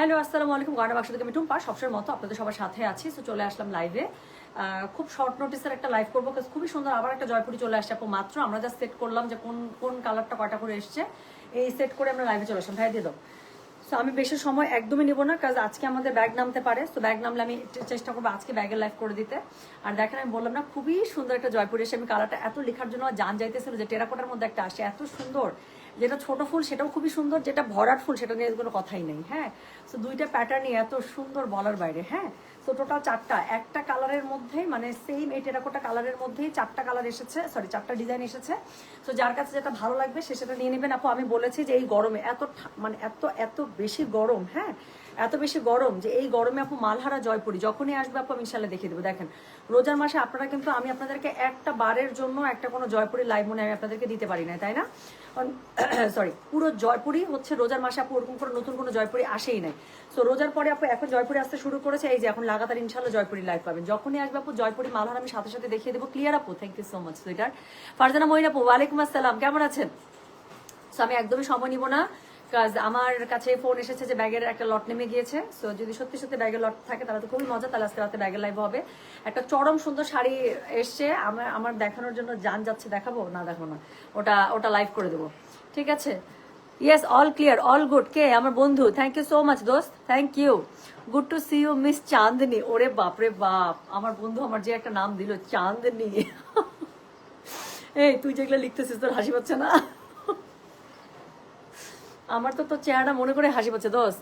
Hello, আসসালামু আলাইকুম। গয়না বাক্স থেকে আমি টুম্পা। মতো আপনাদের সবার সাথে আছি। তো চলে আসলাম লাইভে খুব শর্ট নোটিসের একটা লাইভ করব। কারণ খুবই সুন্দর আবার একটা জয়পুরি চলে আসছে মাত্র। আমরা যা সেট করলাম যে কোন কোন কালারটা কটা করে এসছে। এই সেট করে আমরা লাইভে চলে আসলাম। ভাই দিয়ে দাও। সো আমি বেশি সময় একদমই নেব না। কাজ আজকে আমাদের ব্যাগ নামতে পারে। তো ব্যাগ নামলে আমি চেষ্টা করব আজকে ব্যাগের লাইভ করে দিতে। আর দেখেন, আমি বললাম না, খুবই সুন্দর একটা জয়পুরি এসে আমি কালারটা এত লেখার জন্য জান যাইতেছিল যে টেরাকোটার মধ্যে একটা আসে। এত সুন্দর। যেটা ছোট ফুল, সেটাও খুবই সুন্দর। যেটা ভরাট ফুল, সেটা নিয়ে কোনো কথাই নেই হ্যাঁ? তো দুইটা প্যাটার্নই এত সুন্দর বলার বাইরে হ্যাঁ? তো টোটাল চারটা। একটা কালারের মধ্যেই মানে সেম এই টেরাকোটা কালারের মধ্যেই চারটা কালার এসেছে সরি চারটা ডিজাইন এসেছে। তো যার কাছে যেটা ভালো লাগবে, সে সেটা নিয়ে নেবেন। আপু, আমি বলেছি যে এই গরমে এত মানে এত এত বেশি গরম হ্যাঁ? এত বেশি গরম যে এই গরমে আপু মালহারা জয়পুরি যখনই আসবে আপু আমি ইনশাল্লাহ দেখিয়ে দেবো। দেখেন, রোজার মাসে আপনারা কিন্তু আমি আপনাদেরকে একটা বারের জন্য একটা কোনো জয়পুরি লাইভ মনে আমি আপনাদেরকে দিতে পারি না, তাই না? সরি পুরো জয়পুরি হচ্ছে রোজার মাসে আপু ওরকম করে নতুন কোনো জয়পুরি আসেই নাই। সো রোজার পরে আপু এখন জয়পুরি আসতে শুরু করেছে, এই যে এখন লাগাতার ইনশাল্লাহ জয়পুরি লাইভ পাবেন। যখনই আসবে আপু জয়পুরি মালহার আমি সাথে সাথে দেখিয়ে দেবো। ক্লিয়ার আপু? Thank you so much sweetheart Farzana Mahin আপু, ওয়ালাইকুম আসসালাম। কেমন আছেন? সো আমি একদমই সময় নিব না। কাজ আমার কাছে ফোন এসেছে যে ব্যাগের একটা লট নেমে গিয়েছে। সো যদি সত্যি সত্যি ব্যাগের লট থাকে, তাহলে তো খুবই মজা। তাহলে আজকে রাতে ব্যাগের লাইভ হবে। একটা চরম সুন্দর শাড়ি এসছে। আমার আমার দেখানোর জন্য যান যাচ্ছে, দেখাবো? না দেখাবো না। ওটা ওটা লাইভ করে দেবো। ঠিক আছে? Yes all clear all good কে? আমার বন্ধু। থ্যাংক ইউ সো মাচ দোস্ত। Thank you good to see you miss Chandni ওরে বাপ রে বাপ। আমার বন্ধু আমার যে একটা নাম দিল চাঁদনি এই, তুই যেগুলো লিখতেছিস, তোর হাসি পাচ্ছে না? আমার তো তোর চেহারা মনে করে হাসি পাচ্ছে, দোস্ত।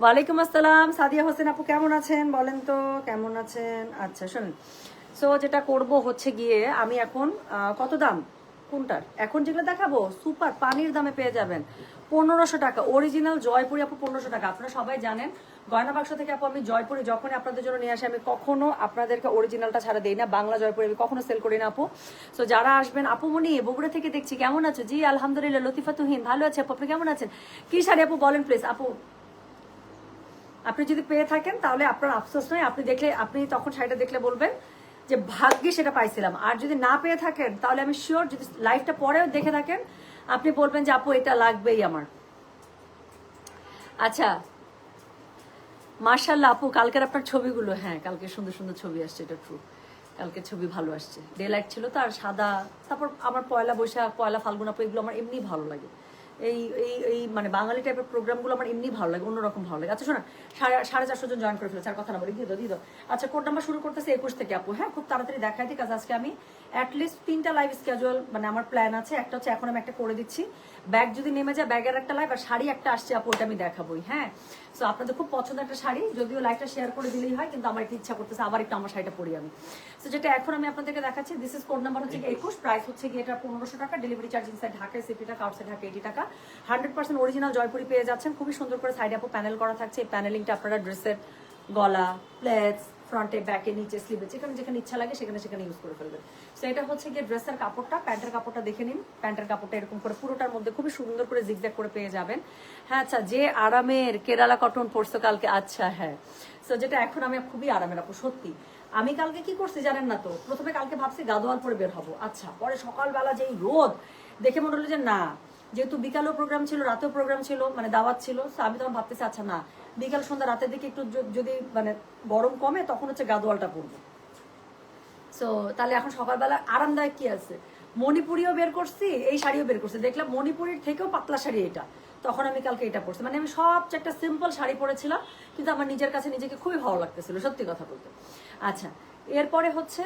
ওয়ালাইকুম আসসালাম। সাদিয়া হোসেন আপু, কেমন আছেন? বলেন তো, কেমন আছেন? আচ্ছা শুনুন। সো যেটা করব হচ্ছে গিয়ে, আমি এখন কত দাম? কোনটার? এখন যেগুলো দেখাবো, সুপার, পানির দামে পেয়ে যাবেন। পনেরোশো টাকা। অরিজিনাল জয়পুরি আপু পনেরোশো টাকা। আপনারা সবাই জানেন, গয়না বাক্স থেকে আপু আমি জয়পুরি যখনই আপনাদের জন্য নিয়ে আসি, আমি কখনো আপনাদেরকে অরিজিনালটা ছাড়া দিই না। বাংলা জয়পুরি আমি কখনো সেল করি না আপু। সো যারা আসবেন, আপু মনি বগুড়া থেকে দেখছি, কেমন আছো? জি, আলহামদুলিল্লাহ, লতিফা তুহিন, ভালো আছে আপু। আপনি কেমন আছেন? কি শাড়ি আপু বলেন প্লিজ আপু। আপনি যদি পেয়ে থাকেন, তাহলে আপনার আফসোস নয়। আপনি দেখলে, আপনি তখন শাড়িটা দেখলে বলবেন যে ভাগ্যে সেটা পাইছিলাম। আর যদি না পেয়ে থাকেন, তাহলে আমি শিওর যদি লাইফটা পরেও দেখে থাকেন আপনি বলবেন যে, আপু, এটা লাগবেই আমার। আচ্ছা মার্শাল্লাহ আপু, কালকের আপনার ছবিগুলো হ্যাঁ কালকে সুন্দর সুন্দর ছবি আসছে, এটা ট্রু কালকে ছবি ভালো আসছে। ডে লাইট ছিল তো, আর সাদা, তারপর আমার পয়লা বৈশাখ, পয়লা ফাল্গুন, আপু, এগুলো আমার এমনি ভালো লাগে। এই এই এই মানে বাঙালি টাইপের প্রোগ্রামগুলো আমার এমনি ভালো লাগে, অন্যরকম ভালো লাগে। আচ্ছা শোনা, সাড়ে সাড়ে চারশো জন জয়েন করে ফেলেছে আর কথা না বলি, দিয়ে দাও, দিয়ে আচ্ছা কোড নাম্বার শুরু করতেছে একুশ থেকে, আপু হ্যাঁ খুব তাড়াতাড়ি দেখাই দিই কাজ আজকে আমি অ্যাটলিস্ট তিনটা লাইভ স্কেজুয়াল মানে আমার প্ল্যান আছে। একটা হচ্ছে এখন আমি একটা করে দিচ্ছি। ব্যাগ যদি নেমে যায় ব্যাগের একটা লাইভ আর শাড়ি একটা আসছে, আপু, ওটা আমি দেখাবোই হ্যাঁ? সো আপনাদের খুব পছন্দ একটা শাড়ি। যদিও লাইভটা শেয়ার করে দিলেই হয়, কিন্তু আমার একটু ইচ্ছা করতেছে, আবার একটু আমার শাড়িটা পরি আমি। সো যেটা এখন আমি আপনাদেরকে দেখাচ্ছি দিস ইজ কোড নাম্বার হচ্ছে একুশ প্রাইস হচ্ছে গিয়ে এটা পনেরোশো টাকা ডেলিভারি চার্জ ইনসাইড ঢাকায় সিপি টাকা আউটসাইড ঢাকা এইটি টাকা। হান্ড্রেড পার্সেন্ট অরিজিনাল জয়পুরি পেয়ে যাচ্ছেন। খুবই সুন্দর করে সাইডে আপু প্যানেল করা থাকছে। এই প্যানেলিংটা আপনারা ড্রেসের গলা প্লেটস ফ্রন্টে, ব্যাকে, নিচে, স্লিভে, যেখানে যেখানে ইচ্ছা লাগে সেখানে সেখানে ইউজ করে ফেলবেন। সো এটা হচ্ছে গিয়ে ড্রেসের কাপড়টা, প্যান্টের কাপড়টা দেখে নিন। প্যান্টের কাপড়টা এরকম করে পুরোটার মধ্যে খুবই সুন্দর করে জিগজ্যাগ করে পেয়ে যাবেন। হ্যাঁ আচ্ছা যে আরামের কেরালা কটন পরশো কালকে আচ্ছা হ্যাঁ। সো যেটা এখন আমি খুবই আরামের আপু, সত্যি। আমি কালকে কি করছি জানেন না তো? প্রথমে কালকে ভাবছি গাদোয়াল পরে বের হব। আচ্ছা পরে সকালবেলা যেই রোদ, দেখে মনে হলো যে না যেহেতু বিকালেও প্রোগ্রাম ছিল, রাতেও প্রোগ্রাম ছিল মানে দাওয়াত ছিল আমি তখন ভাবতেছি আচ্ছা না, বিকাল সন্ধ্যা রাতের দিকে একটু যদি মানে গরম কমে, তখন হচ্ছে গাদোয়ালটা পরবো সো তাহলে এখন সকালবেলা আরামদায়ক কি আছে? মণিপুরিও বের করছি, এই শাড়িও বের করছি। দেখলাম মণিপুরির থেকেও পাতলা শাড়ি এটা। তখন আমি কালকে এটা পরছি মানে আমি সবচেয়ে একটা সিম্পল শাড়ি পরেছিলাম কিন্তু আমার নিজের কাছে নিজেকে খুবই ভালো লাগতেছিল, সত্যি কথা বলতে। আচ্ছা এরপরে হচ্ছে,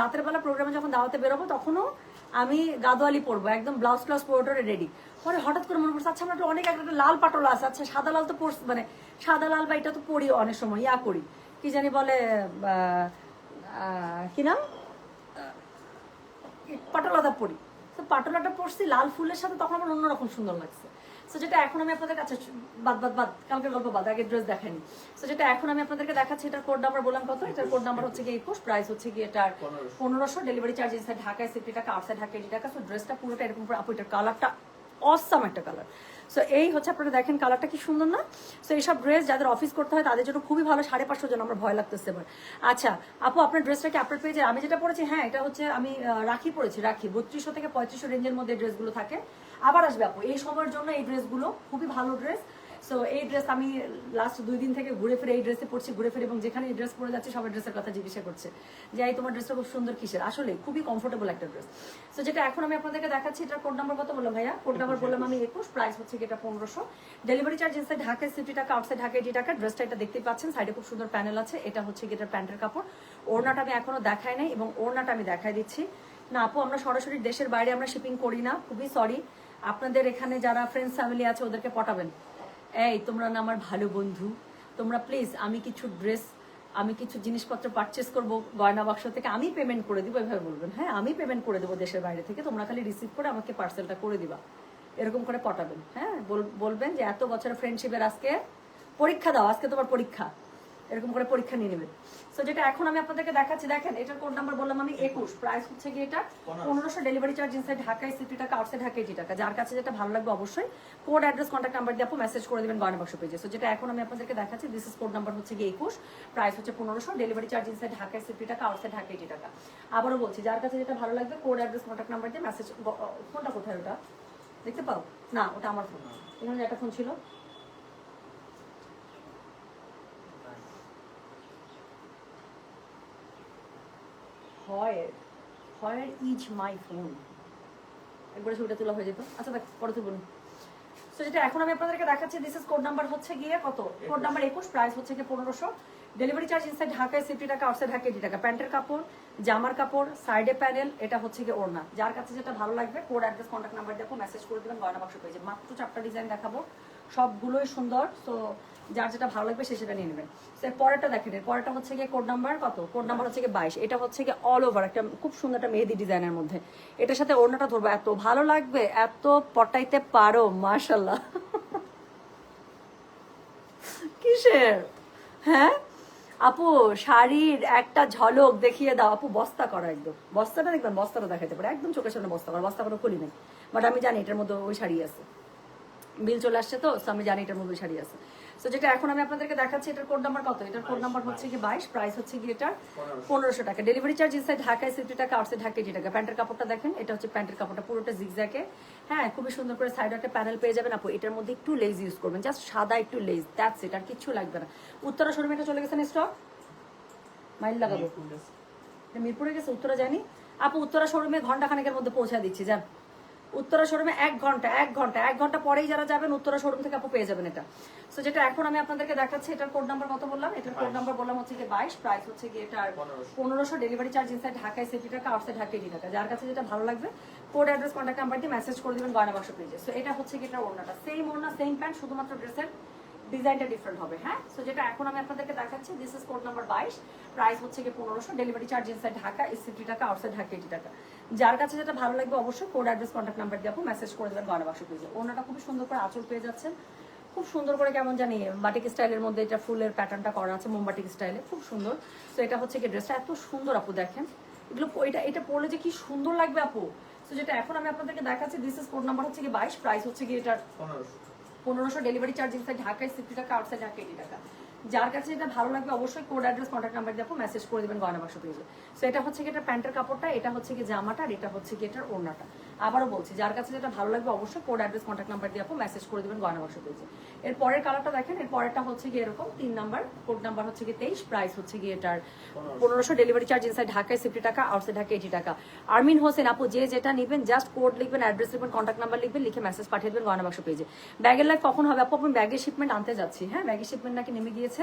রাতের বেলা প্রোগ্রামে যখন দাওয়াতে বেরোবো, তখনও আমি গাদোয়ালি পরবো, একদম ব্লাউজ ক্লাউজ পরে রেডি পরে হঠাৎ করে মনে পড়ছে আচ্ছা আমরা অনেক একটা লাল পাটলা আছে আচ্ছা সাদা লাল তো পরছি মানে সাদা লাল বা এটা তো পরি অনেক সময়, ইয়া করি। কি জানি বলে কি নাম? পাটলাটা পরি। তো পাটলাটা পরছি, লাল ফুলের সাথে তখন আমার অন্যরকম সুন্দর লাগছে। তো যেটা এখন আমি আপনাদের কাছে বাদ বাদ বাদ কালকের গল্প বাদ আগে ড্রেস দেখাইনি। সো যেটা এখন আমি আপনাদেরকে দেখাচ্ছি এটার কোড নাম্বার বললাম কত? এটার কোড নাম্বার হচ্ছে গিয়ে একুশ প্রাইস হচ্ছে গিয়ে এটার পনেরোশো। ডেলিভারি চার্জ ইনসাইড ঢাকায় সিফটি টাকা আউটসাইড ঢাকা এইটি টাকা সো ড্রেসটা পুরোটা এরকম আপু এটার কালারটা অসাম একটা কালার সো এই হচ্ছে আপনারা দেখেন কালারটা কি সুন্দর না? সো এইসব ড্রেস যাদের অফিস করতে হয় তাদের জন্য খুবই ভালো সাড়ে পাঁচশো জন আমার ভয় লাগতেছে এবার। আচ্ছা আপু আপনার ড্রেসটা কি আপনার পেয়েছে আমি যেটা পরেছি হ্যাঁ এটা হচ্ছে আমি রাখি পরেছি রাখি। বত্রিশশো থেকে পঁয়ত্রিশশো রেঞ্জের মধ্যে ড্রেসগুলো থাকে। আবার আসবে আপু। এই সময়ের জন্য এই ড্রেসগুলো, খুবই ভালো ড্রেস। সো এই ড্রেস আমি লাস্ট দুই দিন থেকে ঘুরে ফিরে এই ড্রেসে পড়ছি ঘুরে ফিরে এবং যেখানে এই ড্রেস পরে যাচ্ছে, সবার ড্রেসের কথা জিজ্ঞাসা করছে যে, এই তোমার ড্রেসটা খুব সুন্দর কিসের? আসলে খুবই কমফোর্টেবল একটা ড্রেস। সো যেটা এখন আমি আপনাদেরকে দেখাচ্ছি এটা কোড নাম্বার কত বললাম ভাইয়া? কোড নাম্বার বললাম আমি একুশ প্রাইস হচ্ছে এটা পনেরোশো। ডেলিভারি চার্জ ইনসাইড ঢাকায় সিফটি টাকা আউটসাইড ঢাকা এটি টাকা, ড্রেসটা এটা দেখতে পাচ্ছেন সাইডে খুব সুন্দর প্যানেল আছে, এটা হচ্ছে কি এটার প্যান্টের কাপড়। ওড়নাটা আমি এখনও দেখাই নাই এবং ওড়নাটা আমি দেখাই দিচ্ছি। না আপু, আমরা সরাসরি দেশের বাইরে আমরা শিপিং করি না, খুবই সরি আপনাদের এখানে যারা ফ্রেন্ডস ফ্যামিলি আছে, ওদেরকে পটাবেন। এই, তোমরা না আমার ভালো বন্ধু। তোমরা প্লিজ আমি কিছু ড্রেস আমি কিছু জিনিসপত্র পারচেস করব, গয়না বাক্স থেকে আমি পেমেন্ট করে দিব, এভাবে বলবেন। হ্যাঁ আমি পেমেন্ট করে দেবো দেশের বাইরে থেকে, তোমরা খালি রিসিভ করে আমাকে পার্সেলটা করে দিবা। এরকম করে পটাবেন। হ্যাঁ বল- বলবেন যে এত বছরের ফ্রেন্ডশিপের আজকে পরীক্ষা দাও, আজকে তোমার পরীক্ষা। এরকম করে পরীক্ষা নিয়ে নেবেন সো যেটা এখন আমি আপনাদেরকে দেখাচ্ছি দেখেন এটার কোড নাম্বার বললাম আমি একুশ। প্রাইস হচ্ছে কি এটা পনেরোশো। ডেলিভারি চার্জ ইনসাইড ঢাকায় সিটি টাকা আউটসাইড ঢাকা এইটি টাকা। যার কাছে যেটা ভালো লাগবে অবশ্যই কোড অ্যাড্রেস কন্ট্যাক্ট নাম্বার দিয়ে আপু মেসেজ করে দেবেন গয়না বাক্স পেজে সো যেটা এখন আমি আপনাদেরকে দেখাচ্ছি দিস ইস কোড নাম্বার হচ্ছে গিয়ে একুশ। প্রাইস হচ্ছে পনেরোশো ডেলিভারি চার্জ ইনসাইড ঢাকায় সিটি টাকা আউটসাইড ঢাকা এইটি টাকা। আবারও বলছি যার কাছে যেটা ভালো লাগবে কোড অ্যাড্রেস কন্ট্যাক্ট নাম্বার দিয়ে মেসেজ ফোনটা কোথায় ওটা? দেখতে পাও? না ওটা আমার ফোন এখানে একটা ফোন ছিল। হয় হয় ইজ মাই ফোন একবারে ছবিটা তোলা হয়ে যেত। আচ্ছা দেখ পরে তো বলুন সো যেটা এখন আমি আপনাদেরকে দেখাচ্ছি দিস ইস কোড নাম্বার হচ্ছে গিয়ে কত? কোড নাম্বার একুশ। প্রাইস হচ্ছে গিয়ে পনেরোশো। ডেলিভারি চার্জ ইনসাইড ঢাকায় সিফটি টাকা আউটসাইড ঢাকা এইটি টাকা। প্যান্টের কাপড় জামার কাপড় সাইডে প্যানেল এটা হচ্ছে গিয়ে ওড়না। যার কাছে যেটা ভালো লাগবে কোড অ্যাড্রেস কন্ট্যাক্ট নাম্বার দেখো মেসেজ করে দেবেন গয়না বাক্স পেয়েছে মাত্র চারটা ডিজাইন দেখাবো। সবগুলোই সুন্দর। সো যার যেটা ভালো লাগবে সে সেটা নিয়ে নেবেন। সে পরেরটা দেখেন পরেরটা হচ্ছে গিয়ে কোড নাম্বার কত? কোড নাম্বার হচ্ছে গিয়ে বাইশ। এটা হচ্ছে গিয়ে অল ওভার একটা খুব সুন্দর একটা মেহেদি ডিজাইনের মধ্যে। এটার সাথে ওড়নাটা ধরবো। এত ভালো লাগবে, এত পটাইতে পারো মাশাল্লাহ কিসের? হ্যাঁ? আপু, শাড়ির একটা ঝলক দেখিয়ে দাও। আপু, বস্তা করা একদম। বস্তাটা দেখবেন, বস্তাটা দেখাতে পারে। একদম চোখের সামনে বস্তা করা। বস্তা কোনো খুলি নাই। বাট আমি জানি এটার মধ্যে ওই শাড়ি আছে। বিল চলে আসছে তো আমি জানি এটার মধ্যে শাড়ি আছে। সো যেটা এখন আমি আপনাদেরকে দেখাচ্ছি এটার কোড নাম্বার কত? এটার কোড নাম্বার হচ্ছে কি বাইশ প্রাইস হচ্ছে কি এটার পনেরোশো। টাকা। ডেলিভারি চার্জ ইনসাইড ঢাকায় সিফটি টাকা আউটসাইড ঢাকা এইটি টাকা। প্যান্টের কাপড়টা দেখেন এটা হচ্ছে প্যান্টের কাপড়টা পুরোটা জিগজ্যাকে হ্যাঁ খুবই সুন্দর করে সাইডে একটা প্যানেল পেয়ে যাবেন। আপু এটার মধ্যে একটু লেজ ইউজ করবেন জাস্ট সাদা একটু লেজ দ্যাটস ইট আর কিছু লাগবে না। উত্তরা শোরুমে এটা চলে গেছে স্টক মাইল লাগাবো। মিরপুরে গেছে। উত্তরা যায়নি। আপু উত্তরা শোরুমে ঘণ্টা খানেকের মধ্যে পৌঁছে দিচ্ছি যান। উত্তরা শোরুমে এক ঘণ্টা এক ঘণ্টা এক ঘণ্টা পরেই যারা যাবেন উত্তরা শোরুম থেকে আপু পেয়ে যাবেন এটা। সো যেটা এখন আমি আপনাদেরকে দেখাচ্ছি এটার কোড নাম্বার কত বললাম এটার কোড নাম্বার বললাম হচ্ছে গিয়ে বাইশ প্রাইস হচ্ছে গিয়ে এটার পনেরোশো। ডেলিভারি চার্জ ইনসাইড ঢাকায় সেফটি টাকা আউটসাইড ঢাকা এইটি টাকা। যার কাছে যেটা ভালো লাগবে কোড অ্যাড্রেস কন্ট্যাক্ট নাম্বার দিয়ে মেসেজ করে দেবেন গয়না বাক্স পেজে সো এটা হচ্ছে গিয়ে এটার ওড়নাটা। সেম ওড়না সেম প্যান্ট শুধুমাত্র ড্রেসের ডিজাইনটা ডিফারেন্ট হবে হ্যাঁ? সো যেটা এখন আমি আপনাদেরকে দেখাচ্ছি দিস ইজ কোড নাম্বার বাইশ প্রাইস হচ্ছে গিয়ে পনেরোশো delivery charge inside Dhaka sixty টাকা আউটসাইড ঢাকা এইটি টাকা। যার কাছে যেটা ভালো লাগবে অবশ্যই কোড অ্যাড্রেস কন্ট্যাক্ট নাম্বার দিয়ে আপনি মেসেজ করে দেবেন গয়না বাক্স পেজে ওনাটা খুবই সুন্দর করে আঁচল পেয়ে যাচ্ছেন। খুব সুন্দর করে কেমন জানি বাটিক স্টাইলের মধ্যে এটা ফুলের প্যাটার্নটা করা আছে মোমবাটিক স্টাইলে খুব সুন্দর। তো এটা হচ্ছে কি ড্রেসটা এত সুন্দর আপু দেখেন। এগুলো এটা এটা পরলে যে কি সুন্দর লাগবে আপু। তো যেটা এখন আমি আপনাদেরকে দেখাচ্ছি দিস ইজ কোড নাম্বার হচ্ছে কি বাইশ প্রাইস হচ্ছে কি এটার পনেরোশো। ডেলিভারি চার্জ ঢাকায় সিফটি টাকা আউটসাইড ঢাকা এইটি টাকা। যার কাছে যেটা ভালো লাগবে অবশ্যই কোড অ্যাড্রেস কন্ট্যাক্ট নাম্বার দেখো মেসেজ করে দেবেন গয়না বাক্স পেজে সো এটা হচ্ছে কি এটা প্যান্টের কাপড়টা, এটা হচ্ছে কি জামাটা, আর এটা হচ্ছে কি এটার ওড়নাটা। আবারও বলছি, যার কাছে যেটা ভালো লাগবে অবশ্যই কোড অ্যাড্রেস কন্ট্যাক্ট নাম্বার দিয়ে মেসেজ করে দেবেন গয়না বাক্স পেজে এর পরের কালারটা দেখেন, এর পরেরটা হচ্ছে গিয়ে এরকম তিন নাম্বার কোড নাম্বার হচ্ছে গিয়ে তেইশ প্রাইস হচ্ছে কি এটার পনেরোশো ডেলিভারি চার্জ ইনসাইড ঢাকায় সিফটি টাকা আউটসাইড ঢাকা এইটি টাকা। আরমিন হোসেন আপু, যে যেটা নেবেন জাস্ট কোড লিখবেন অ্যাড্রেস লিখবেন কন্ট্যাক্ট নাম্বার লিখবেন, লিখে মেসেজ পাঠিয়ে দেবেন গয়না বাক্স পেজে ব্যাগের লাইফ কখন হবে আপু? আমি ব্যাগের শিপমেন্ট আনতে যাচ্ছি হ্যাঁ? ব্যাগের শিপমেন্ট নাকি নেমে গিয়েছে?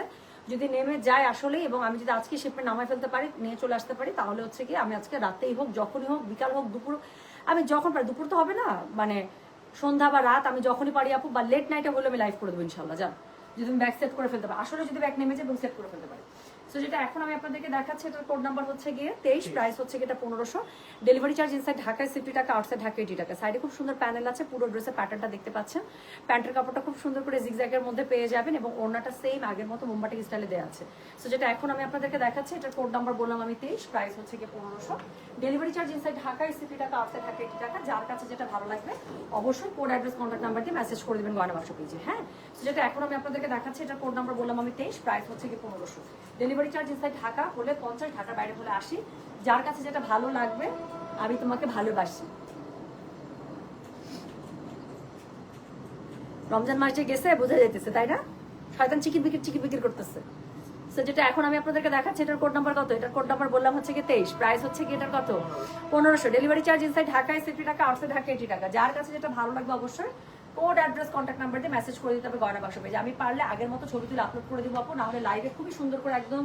যদি নেমে যায় আসলে এবং আমি যদি আজকে শিপমেন্ট নামায় ফেলতে পারি, নিয়ে চলে আসতে পারি, তাহলে হচ্ছে কি আমি আজকে রাতেই হোক, যখনই হোক, বিকাল হোক, দুপুর আমি যখন পারি, দুপুর তো হবে না মানে সন্ধ্যা বা রাত, আমি যখনই পারি আপু, বা লেট নাইটে হলে আমি লাইভ করে দেবো ইনশাল্লাহ যান। যদি আমি ব্যাগ সেট করে ফেলতে পারি। আসলে যদি ব্যাগ নেমে যায় এবং সেট করে ফেলতে পারি। সো যেটা এখন আমি আপনাদেরকে দেখাচ্ছি এটার কোড নাম্বার হচ্ছে গিয়ে তেইশ প্রাইস হচ্ছে গিয়ে এটা পনেরোশো। ডেলিভারি চার্জ ইনসাইড ঢাকায় সিফটি টাকা আউটসাইড ঢাকা এইটি টাকা। সাইডে খুব সুন্দর প্যানেল আছে পুরো ড্রেসের প্যাটার্নটা দেখতে পাচ্ছেন। প্যান্টের কাপড়টা খুব সুন্দর করে জিগজ্যাগের মধ্যে পেয়ে যাবেন এবং ওড়নাটা সেম আগের মতো স্টাইলে দেওয়া আছে। সো যেটা এখন আমি আপনাদেরকে দেখাচ্ছি এটার কোড নাম্বার বললাম আমি তেইশ প্রাইস হচ্ছে গিয়ে পনেরোশো। ডেলিভারি চার্জ ইনসাইড ঢাকায় সিফটি টাকা আউটসাইড ঢাকা এইটি টাকা। যার কাছে যেটা ভালো লাগবে অবশ্যই কোড অ্যাড্রেস কন্ট্যাক্ট নাম্বার দিয়ে মেসেজ করে দেবেন গয়না বাক্স পেজে হ্যাঁ? সো যেটা এখন আমি আপনাদেরকে দেখাচ্ছি এটার কোড নাম্বার বললাম আমি তেইশ প্রাইস হচ্ছে গিয়ে পনেরোশো। ডেলিভারি চার্জ ইনসাইড ঢাকা হলে পঞ্চাশ ঢাকার বাইরে হলে আশি। যার কাছে যেটা ভালো লাগবে, আমি তোমাকে ভালোবাসি। রমজান মাস যে গেছে, বোঝা যাইতেছে, তাই না? শয়তান চিকেন বিক্রি চিকেন বিক্রি করতেছে। তো যেটা এখন আমি আপনাদেরকে দেখাচ্ছি, এটার কোড নাম্বার কত? এটার কোড নাম্বার বললাম হচ্ছে কি তেইশ। প্রাইস হচ্ছে কি এটার কত? পনেরোশো। ডেলিভারি চার্জ ইনসাইড ঢাকায় সিফটি টাকা আউটসাইড ঢাকা এইটি টাকা যার কাছে যেটা ভালো লাগবে অবশ্যই কোড অ্যাড্রেস কন্ট্যাক্ট নাম্বার দিয়ে মেসেজ করে দিতে হবে গয়না বাক্স পেজে। আমি পারলে আগের মতো ছবি তুলে আপলোড করে দিব আপু, নাহলে লাইভে খুবই সুন্দর করে একদম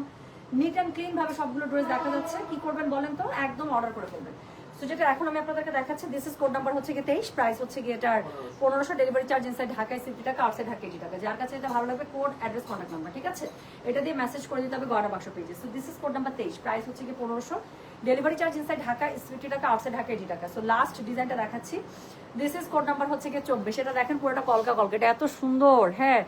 নিট অ্যান্ড ক্লিন ভাবে সবগুলো ড্রেস দেখা যাচ্ছে। কি করবেন বলেন তো? একদম অর্ডার করে ফেলবেন। তো যেটা এখন আমি আপনাদেরকে দেখাচ্ছি দিস ইজ কোড নাম্বার হচ্ছে গিয়ে তেইশ প্রাইস হচ্ছে গিয়ে এটার পনেরোশো ডেলিভারি চার্জ ইনসাইড ঢাকায় সিফটি টাকা আউটসাইড ঢাকা এইটি টাকা। যার কাছে এটা ভালো লাগবে কোড অ্যাড্রেস কন্ট্যাক্ট নাম্বার ঠিক আছে? এটা দিয়ে মেসেজ করে দিতে হবে গয়না বাক্স পেজে। So this is code number তেইশ প্রাইস হচ্ছে গিয়ে পনেরোশো। Delivery charge inside Dhaka fifty টাকা আউটসাইড ঢাকা এইটি টাকা সো লাস্ট ডিজাইনটা দেখাচ্ছি। দিস ইজ কোড নাম্বার হচ্ছে কি চব্বিশ। এটা দেখেন পুরোটা কলকা কলকা। এটা এত সুন্দর হ্যাঁ।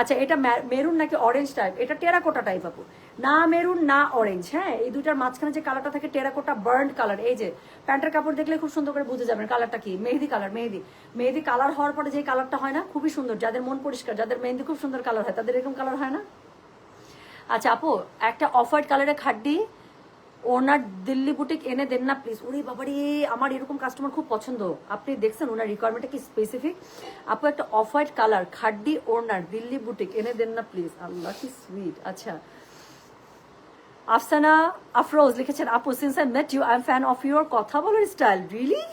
আচ্ছা এটা মেরুন নাকি অরেঞ্জ টাইপ এটা টেরাকোটা টাইপ আপু। না মেরুন, না অরেঞ্জ হ্যাঁ। এই দুইটার মাঝখানে যে কালারটা থাকে টেরাকোটা বার্ন কালার এই যে, প্যান্টের কাপড় দেখলে খুব সুন্দর করে বুঝে যাবেন কালারটা কি। মেহেদি কালার মেহেদি। মেহেদি কালার হওয়ার পরে যে কালারটা হয় না, খুবই সুন্দর। যাদের মন পরিষ্কার, যাদের মেহেদি খুব সুন্দর কালার হয়, তাদের এরকম কালার হয় না? আচ্ছা আপু, একটা অফ হোয়াইট কালারের খাড্ডি ওনার দিল্লি বুটিক এনে দেন না প্লিজ উনি বাবারি, আমার এরকম কাস্টমার খুব পছন্দ। আপনি দেখছেন ওনার রিকোয়ারমেন্টটা কি স্পেসিফিক আপু, একটা অফ হোয়াইট কালার খাড্ডি ওনার দিল্লি বুটিক এনে দেন না প্লিজ আল্লাহ, কি সুইট আচ্ছা। আফসানা আফরোজ লিখেছেন, আপু since I met you I am fan of your কথা বলার style really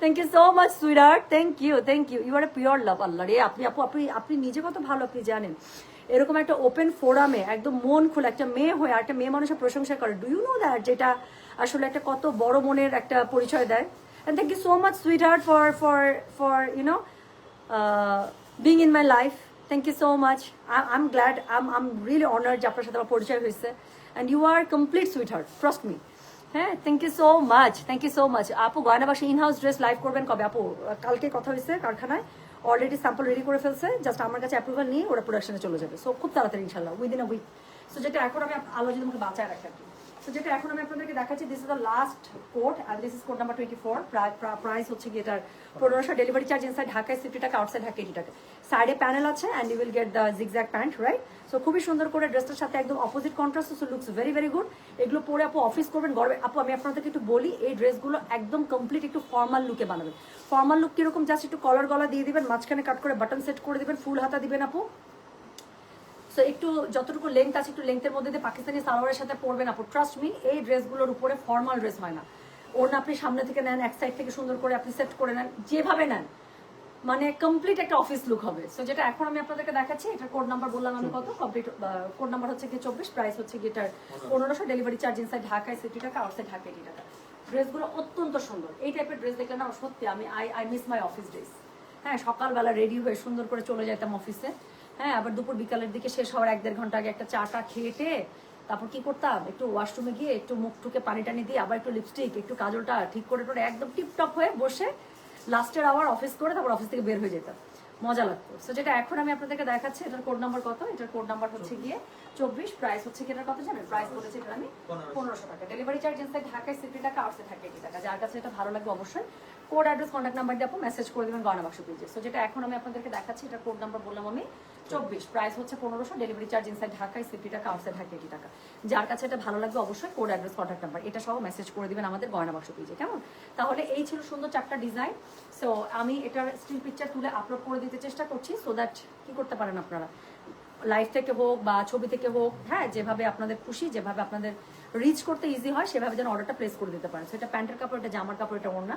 thank you so much sweetheart thank you thank you you are a pure love Allah রে। আপনি, আপু, আপনি আপনি নিজে কত ভালো আপনি জানেন। এরকম একটা ওপেন ফোরামে একদম মন খোলা একটা মেয়ে হয়ে একটা মেয়ে মানুষের প্রশংসা করে। ডু ইউ নো দ্যাট যেটা আসলে একটা কত বড় মনের একটা পরিচয় দেয়। And thank you so much sweetheart for for for you know being in my life thank you so much I am glad um um really honour যে আপনার সাথে আমার পরিচয় হয়েছে। And you are complete sweetheart trust me হ্যাঁ thank you so much thank you so much আপু গয়না বাসে ইন হাউস ড্রেস লাইভ করবেন কবে? আপু, কালকে কথা হয়েছে কারখানায়। অলরেডি স্যাম্পল রেডি করে ফেলছে জাস্ট আমার কাছে অ্যাপ্রুভাল নিয়ে ওরা প্রোডাকশনে চলে যাবে। সো খুব তাড়াতাড়ি ইনশাল্লাহ উইদিন আ উইক সো যেটা এখন আমি আলো যদি আমাকে বাঁচায় রাখি আর সো যেটা এখন আমি আপনাদেরকে দেখাচ্ছি this is the last code R this is code number twenty four price হচ্ছে গিয়ে এটার পনেরোশো ডেলিভারি চার্জ ইনসাইড ঢাকায় সিফটি টাকা আউটসাইড ঢাকা এইটি টাকা। সাইডে প্যানেল আছে and you will get the zigzag pant right so খুবই সুন্দর করে ড্রেসটার সাথে একদম opposite contrast so looks very very good এগুলো পরে আপু অফিস করবেন, গর্বে। আপু, আমি আপনাদেরকে একটু বলি, এই ড্রেসগুলো একদম কমপ্লিট একটু ফর্মাল লুকে বানাবেন। ফর্মাল লুক কীরকম? জাস্ট একটু কলার গলা দিয়ে দিবেন, মাঝখানে কাট করে বাটন সেট করে দিবেন ফুল হাতা দিবেন আপু। সো একটু যতটুকু লেন্থ আছে, একটু লেন্থের মধ্যে দিয়ে পাকিস্তানি সালোয়ারের সাথে পরবেন আপু। ট্রাস্ট মি এই ড্রেসগুলোর উপরে ফর্মাল ড্রেস হয় না। ওর আপনি সামনে থেকে নেন, এক সাইড থেকে সুন্দর করে আপনি সেট করে নেন, যেভাবে নেন। মানে কমপ্লিট একটা অফিস লুক হবে। সো যেটা এখন আমি আপনাদেরকে দেখাচ্ছি এটার কোড নাম্বার বললাম আমি কত? কমপ্লিট কোড নাম্বার হচ্ছে কি চব্বিশ প্রাইস হচ্ছে কি এটার পনেরোশো ডেলিভারি চার্জ ইনসাইড ঢাকায় সিটি টাকা আউটসাইড ঢাকা এইটি টাকা। ড্রেসগুলো অত্যন্ত সুন্দর। এই টাইপের ড্রেস দেখলে না, সত্যি আমি I I miss my office dress হ্যাঁ সকালবেলা রেডি হয়ে সুন্দর করে চলে যেতাম অফিসে হ্যাঁ আবার দুপুর বিকালের দিকে শেষ হওয়ার এক দেড় ঘণ্টা আগে একটা চাটা খেয়ে তারপর কি করতাম? একটু ওয়াশরুমে গিয়ে একটু মুখ টুকে পানি টানি দিয়ে আবার একটু লিপস্টিক একটু কাজলটা ঠিক করে টোরে একদম টিপটপ হয়ে বসে লাস্টের আওয়ার অফিস করে তারপর অফিস থেকে বের হয়ে যেতাম। মজা লাগতো। সো যেটা এখন আমি আপনাদেরকে দেখাচ্ছি এটার কোড নাম্বার কত? এটার কোড নাম্বার হচ্ছে গিয়ে চব্বিশ প্রাইস হচ্ছে কি এটার কত জানেন? প্রাইস বলেছি এটা আমি পনেরোশো। টাকা। ডেলিভারি চার্জ ইনসাইড ঢাকায় সিফটি টাকা আউটসাইড ঢাকা এইটি টাকা। যার কাছে এটা ভালো লাগবে অবশ্যই। কোড অ্যাড্রেস কন্ট্যাক্ট নাম্বার দিয়ে আপনি মেসেজ করে দেবেন গয়না বাক্স পেজে সো যেটা এখন আমি আপনাদেরকে দেখাচ্ছি এটার কোড নাম্বার বললাম আমি চব্বিশ। প্রাইস হচ্ছে পনেরোশো ডেলিভারি চার্জ ইনসাইড ঢাকায় সিপি টাকা আউটসাইড ঢাকা এটি টাকা যার কাছে এটা ভালো লাগবে অবশ্যই কোড অ্যাড্রেস কন্ট্যাক্ট নাম্বার এটা সহ মেসেজ করে দেবেন আমাদের গয়না বাক্স পেজে কেমন? তাহলে এই ছিল সুন্দর চারটা ডিজাইন সো আমি এটার স্টিল পিকচার তুলে আপলোড করে দিতে চেষ্টা করছি সো দ্যাট কি করতে পারেন আপনারা? লাইভ থেকে হোক বা ছবি থেকে হোক হ্যাঁ যেভাবে আপনাদের খুশি, যেভাবে আপনাদের রিচ করতে ইজি হয়, সেভাবে যেন অর্ডারটা প্লেস করে দিতে পারেন। সেটা প্যান্টের কাপড়, এটা জামার কাপড়, এটা ওড়না।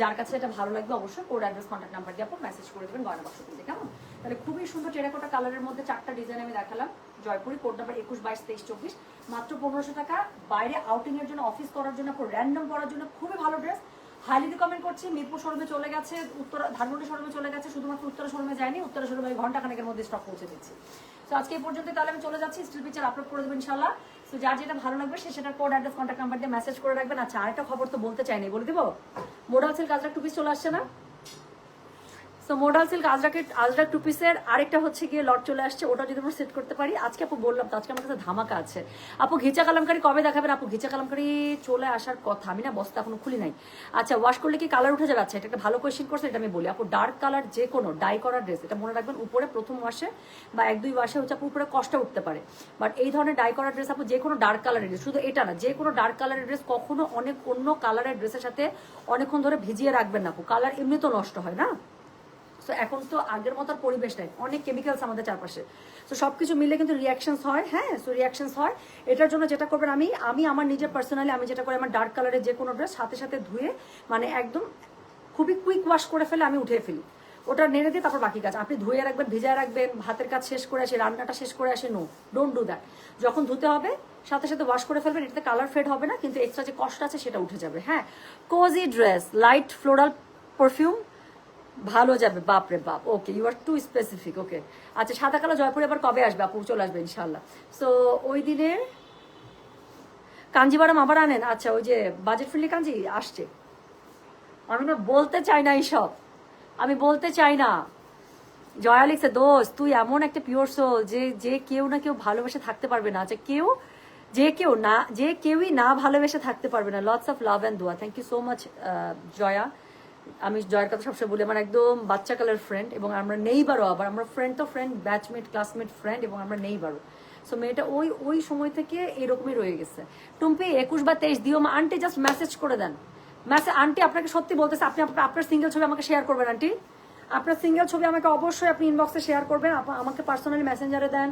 যার কাছে এটা ভালো লাগবে অবশ্যই কোড অ্যাড্রেস কন্ট্যাক্ট নাম্বার দিয়ে আপনি মেসেজ করে দেবেন গয়না বাক্স পেজে কেমন? তাহলে খুবই সুন্দর টেরাকোটা কালারের মধ্যে চারটা ডিজাইন আমি দেখালাম, জয়পুরি কোড নাম্বার একুশ, বাইশ, তেইশ, চব্বিশ। মাত্র পনেরোশো টাকা। বাইরে আউটিং এর জন্য অফিস করার জন্য র্যান্ডম করার জন্য খুবই ভালো ড্রেস হাইলি রিকমেন্ড করছি, মিরপুর শোরুমে চলে গেছে, উত্তর, ধানমন্ডি শোরুমে চলে গেছে, শুধুমাত্র উত্তর শোরুমে যায়নি, উত্তর শোরুমে ঘণ্টা খানেকের মধ্যে স্টক পৌঁছে দিচ্ছি। তো আজকে এই পর্যন্ত তাহলে আমি চলে যাচ্ছি স্টিল পিকচার আপলোড করে দেবো ইনশাল্লাহ তো যার যেটা ভালো লাগবে সে সেটা কোড অ্যাড্রেস কন্ট্যাক্ট নাম্বার দিয়ে মেসেজ করে রাখবেন। আচ্ছা আরেকটা খবর তো বলতে চাইনি, বলে দিব? মোডাল সিল্ক কাজটা টু পিস চলে আসছে না? সো মোডাল সিল্ক আজরাকের আজরাক টু পিসের আরেকটা হচ্ছে গিয়ে লট চলে আসছে, ওটা যদি আমরা সেট করতে পারি, আজকে আপু বললাম তো আজকে আমার কাছে ধামাকা আছে। আপু ঘিচা কালামকারি কবে দেখাবেন? আপু ঘিচা কালামকারি চলে আসার কথা, আমি না বস্তা এখনও খুলি নাই। আচ্ছা ওয়াশ করলে কি কালার উঠে যাবে? আচ্ছা এটা একটা ভালো কোয়েশ্চেন করছে এটা আমি বলি। আপু ডার্ক কালার যে কোনো ডাই করার ড্রেস এটা মনে রাখবেন উপরে প্রথম ওয়াশে বা এক দুই ওয়াশে হচ্ছে আপু উপরে কষ্ট উঠতে পারে। বাট এই ধরনের ডাই করার ড্রেস আপু যে কোনো ডার্ক কালারের ড্রেস শুধু এটা না যে কোনো ডার্ক কালারের ড্রেস কখনো অনেক অন্য কালারের ড্রেসের সাথে অনেকক্ষণ ধরে ভিজিয়ে রাখবেন না আপু। কালার এমনি তো নষ্ট হয় না? সো এখন তো আগের মতো পরিবেশ নেই। অনেক কেমিক্যালস আমাদের চারপাশে। তো সব কিছু মিলে কিন্তু রিয়াকশনস হয় হ্যাঁ? সো রিয়াকশনস হয়। এটার জন্য যেটা করবেন আমি আমি আমার নিজের পার্সোনালি আমি যেটা করি, আমার ডার্ক কালারের যে কোনো ড্রেস সাথে সাথে ধুয়ে মানে একদম খুবই কুইক ওয়াশ করে ফেলে আমি উঠে ফেলি। ওটা নেড়ে দিয়ে তারপর বাকি কাজ। আপনি ধুয়ে রাখবেন, ভিজায় রাখবেন, ভাতের কাজ শেষ করে আসে, রান্নাটা শেষ করে আসে নো ডোন্ট ডু দ্যাট যখন ধুতে হবে, সাথে সাথে ওয়াশ করে ফেলবেন, এটাতে কালার ফেড হবে না, কিন্তু এক্সট্রা যে কষ্ট আছে সেটা উঠে যাবে হ্যাঁ? Cozy dress light floral perfume ভালো যাবে, বাপ রে বাপ। Okay you are too specific okay আচ্ছা সাদা কালো জয়পুরে এবার কবে আসবে আপু? চলে আসবে ইনশাল্লাহ সো ওই দিনের কাঞ্জিবারাম আবার আনেন? আচ্ছা ওই যে বাজেট ফ্রেন্ডলি কাঞ্জি আসছে। আমি না বলতে চাই না এইসব। আমি বলতে চাই না। জয়া লিখছে, দোস্ত, তুই এমন একটা পিওর সোল যে যে কেউ না কেউ ভালোবেসে থাকতে পারবে না। যে কেউ যে কেউ না, যে কেউই না ভালোবেসে থাকতে পারবে না। লটস অফ লাভ অ্যান্ড দোয়া thank you so much Joya. আমি জয়ের কথা সবসময় বলি, আমার একদম বাচ্চা কালের ফ্রেন্ড এবং আমরা নেই নেইবারও আবার। আমরা ফ্রেন্ড তো ফ্রেন্ড ব্যাচমেট ক্লাসমেট ফ্রেন্ড এবং আমরা নেই নেইবারও সো মেয়েটা ওই ওই সময় থেকে এরকমই রয়ে গেছে। টুম্পি, একুশ বা তেইশ দিও আন্টি জাস্ট মেসেজ করে দেন। মেসেজ আন্টি আপনাকে সত্যি বলতেছে, আপনি আপনার সিঙ্গেল ছবি আমাকে শেয়ার করবেন আন্টি আপনার সিঙ্গেল ছবি আমাকে অবশ্যই আপনি ইনবক্সে শেয়ার করবেন আমাকে পার্সোনালি মেসেঞ্জারে দেন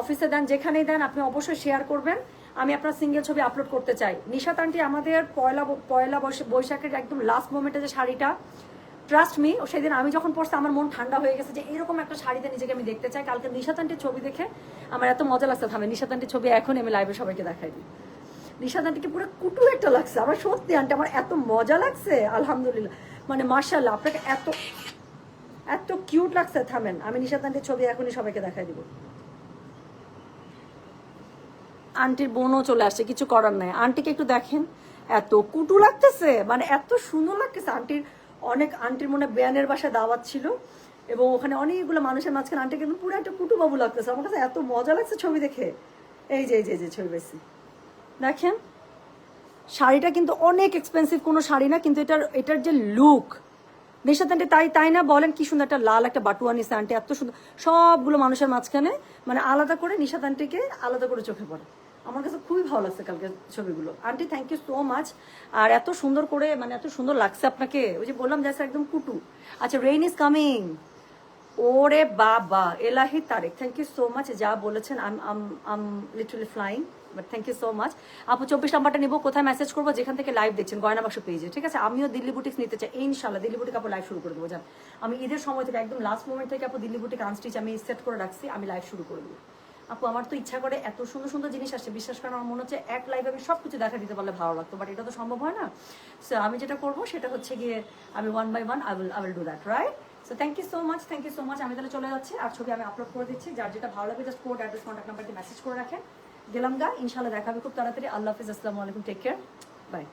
অফিসে দেন, যেখানেই দেন, আপনি অবশ্যই শেয়ার করবেন। আমি আপনার সিঙ্গেল ছবি আপলোড করতে চাই। নিশাত আন্টি আমাদের পয়লা পয়লা বৈশ- বৈশাখের একদম লাস্ট মোমেন্টে যে শাড়িটা ট্রাস্ট মি সেদিন আমি যখন পড়ছি আমার মন ঠান্ডা হয়ে গেছে যে এরকম একটা শাড়িতে নিজেকে আমি দেখতে চাই। কালকে নিশাত আন্টির ছবি দেখে আমার এত মজা লাগছে। থামে নিশাত আন্টির ছবি এখন আমি লাইভে সবাইকে দেখাই দিই। নিশাদ আন্টিকে পুরো কুটু একটা লাগছে। আমার সত্যি আন্টি, আমার এত মজা লাগছে। আলহামদুলিল্লাহ। মানে মার্শাল্লাহ আপনাকে এত এত কিউট লাগছে। থামেন, আমি নিশাদান্টির ছবি এখনই সবাইকে দেখাই দিব। আন্টির বোনও চলে আসছে, কিছু করার নাই। আন্টিকে একটু দেখেন, এত কুটু লাগতেছে মানে এত সুন্দর লাগতেছে। আন্টির অনেক, আন্টির মনে বেয়ানের বাসায় দাওয়াত ছিল, এবং ওখানে অনেকগুলো মানুষের মাঝখানে আন্টিকে একদম পুরো একটা কুটু বাবু লাগতেছে। আমার কাছে এত মজা লাগছে ছবি দেখে। এই যে এই যে যে ছবি বেশি দেখেন, শাড়িটা কিন্তু অনেক এক্সপেন্সিভ কোনো শাড়ি না, কিন্তু এটার এটার যে লুক নিশাত আন্টি তাই তাই না বলেন, কি সুন্দর একটা লাল একটা বাটুয়া নিছে আন্টি, এত সুন্দর। সবগুলো মানুষের মাঝখানে মানে আলাদা করে নিশাত আন্টিকে আলাদা করে চোখে পড়ে। আমার কাছে খুবই ভালো লাগছে কালকে ছবিগুলো। Aunty thank you so much আর এত সুন্দর করে মানে এত সুন্দর লাগছে আপনাকে। ওই যে বললাম যাচ্ছে একদম কুটু। আচ্ছা রেইন ইজ কামিং ওরে বাবা, Elahi Tarek. Thank you so much যা বলেছেন। Um um um literally flying but thank you so much আপু, চব্বিশ নাম্বারটা নিবো, কোথায় মেসেজ করব? যেখান থেকে লাইভ দেখছেন, গয়না বাক্স পেজে ঠিক আছে? আমিও দিল্লি বুটিক্স নিতে চাই। ইনশাল্লাহ দিল্লি বুটিক আপু লাইভ শুরু করে দেবো, জান। আমি ঈদের সময় থেকে, একদম লাস্ট মোমেন্ট থেকে আপু দিল্লি বুটিক আনস্টিচ আমি সেট করে রাখছি, আমি লাইভ শুরু করে দেবো। আপু, আমার তো ইচ্ছা করে এত সুন্দর সুন্দর জিনিস আসছে। বিশ্বাস করেন, আমার মনে হচ্ছে এক লাইভে আমি সব কিছু দেখা দিতে পারলে ভালো লাগতো বাট এটা তো সম্ভব হয় না। সো আমি যেটা করব, সেটা হচ্ছে গিয়ে আমি one by one I will I will do that right so thank you so much thank you so much আমি তাহলে চলে যাচ্ছি, আর ছবি আমি আপলোড করে দিচ্ছি। যার যেটা ভালো লাগবে জাস্ট কোড অ্যাড্রেস কন্ট্যাক্ট নাম্বারটি মেসেজ করে রাখেন। গেলাম গা ইনশাল্লাহ দেখাবে খুব তাড়াতাড়ি। আল্লাহ হাফিজ, আসসালামু আলাইকুম টেক কেয়ার বাই